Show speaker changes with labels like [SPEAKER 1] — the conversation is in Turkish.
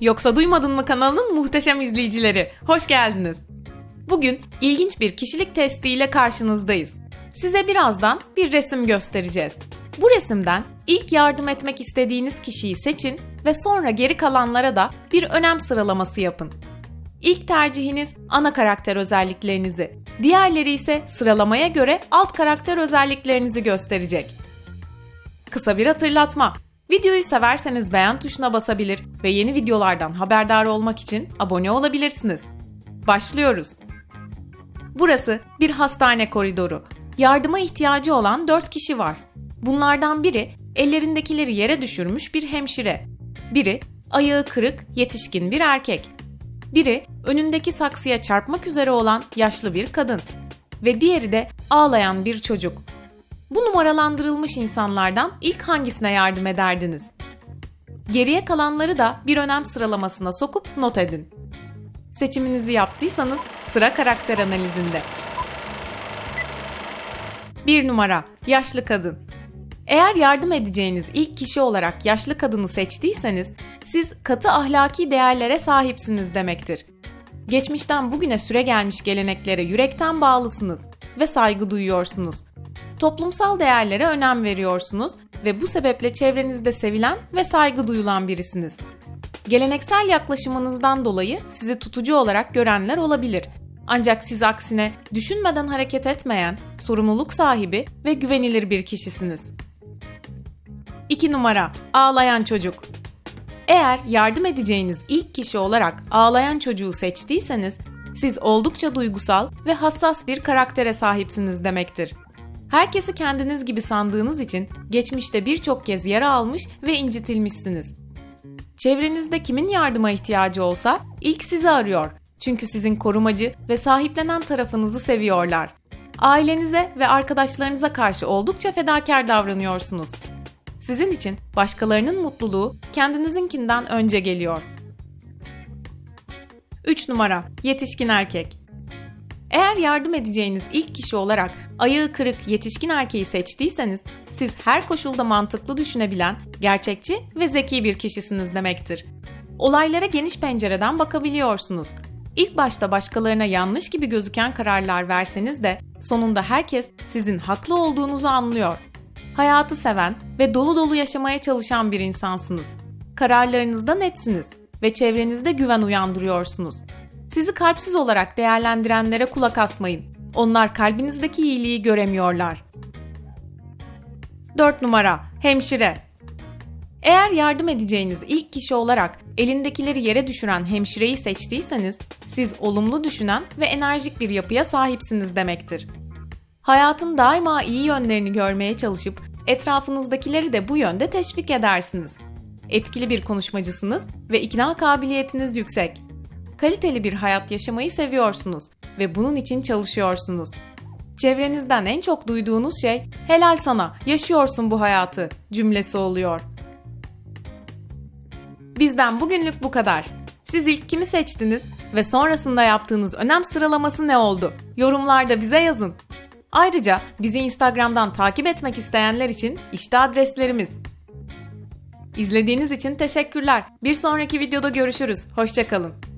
[SPEAKER 1] Yoksa Duymadın mı kanalının muhteşem izleyicileri. Hoş geldiniz. Bugün ilginç bir kişilik testiyle karşınızdayız. Size birazdan bir resim göstereceğiz. Bu resimden ilk yardım etmek istediğiniz kişiyi seçin ve sonra geri kalanlara da bir önem sıralaması yapın. İlk tercihiniz ana karakter özelliklerinizi, diğerleri ise sıralamaya göre alt karakter özelliklerinizi gösterecek. Kısa bir hatırlatma. Videoyu severseniz beğen tuşuna basabilir ve yeni videolardan haberdar olmak için abone olabilirsiniz. Başlıyoruz. Burası bir hastane koridoru. Yardıma ihtiyacı olan 4 kişi var. Bunlardan biri ellerindekileri yere düşürmüş bir hemşire. Biri ayağı kırık yetişkin bir erkek. Biri önündeki saksıya çarpmak üzere olan yaşlı bir kadın ve diğeri de ağlayan bir çocuk. Bu numaralandırılmış insanlardan ilk hangisine yardım ederdiniz? Geriye kalanları da bir önem sıralamasına sokup not edin. Seçiminizi yaptıysanız sıra karakter analizinde. 1 numara yaşlı kadın. Eğer yardım edeceğiniz ilk kişi olarak yaşlı kadını seçtiyseniz siz katı ahlaki değerlere sahipsiniz demektir. Geçmişten bugüne süre gelmiş geleneklere yürekten bağlısınız ve saygı duyuyorsunuz. Toplumsal değerlere önem veriyorsunuz ve bu sebeple çevrenizde sevilen ve saygı duyulan birisiniz. Geleneksel yaklaşımınızdan dolayı sizi tutucu olarak görenler olabilir. Ancak siz aksine düşünmeden hareket etmeyen, sorumluluk sahibi ve güvenilir bir kişisiniz. 2 numara ağlayan çocuk. Eğer yardım edeceğiniz ilk kişi olarak ağlayan çocuğu seçtiyseniz siz oldukça duygusal ve hassas bir karaktere sahipsiniz demektir. Herkesi kendiniz gibi sandığınız için geçmişte birçok kez yara almış ve incitilmişsiniz. Çevrenizde kimin yardıma ihtiyacı olsa ilk sizi arıyor. Çünkü sizin korumacı ve sahiplenen tarafınızı seviyorlar. Ailenize ve arkadaşlarınıza karşı oldukça fedakar davranıyorsunuz. Sizin için başkalarının mutluluğu kendinizinkinden önce geliyor. 3 numara Yetişkin erkek eğer yardım edeceğiniz ilk kişi olarak ayağı kırık yetişkin erkeği seçtiyseniz siz her koşulda mantıklı düşünebilen, gerçekçi ve zeki bir kişisiniz demektir. Olaylara geniş pencereden bakabiliyorsunuz. İlk başta başkalarına yanlış gibi gözüken kararlar verseniz de sonunda herkes sizin haklı olduğunuzu anlıyor. Hayatı seven ve dolu dolu yaşamaya çalışan bir insansınız. Kararlarınızda netsiniz ve çevrenizde güven uyandırıyorsunuz. Sizi kalpsiz olarak değerlendirenlere kulak asmayın. Onlar kalbinizdeki iyiliği göremiyorlar. 4 numara Hemşire Eğer yardım edeceğiniz ilk kişi olarak elindekileri yere düşüren hemşireyi seçtiyseniz siz olumlu düşünen ve enerjik bir yapıya sahipsiniz demektir. Hayatın daima iyi yönlerini görmeye çalışıp etrafınızdakileri de bu yönde teşvik edersiniz. Etkili bir konuşmacısınız ve ikna kabiliyetiniz yüksek kaliteli bir hayat yaşamayı seviyorsunuz ve bunun için çalışıyorsunuz. Çevrenizden en çok duyduğunuz şey helal sana, yaşıyorsun bu hayatı cümlesi oluyor. Bizden bugünlük bu kadar. Siz ilk kimi seçtiniz ve sonrasında yaptığınız önem sıralaması ne oldu? Yorumlarda bize yazın. Ayrıca bizi Instagram'dan takip etmek isteyenler için işte adreslerimiz. İzlediğiniz için teşekkürler. Bir sonraki videoda görüşürüz. Hoşçakalın.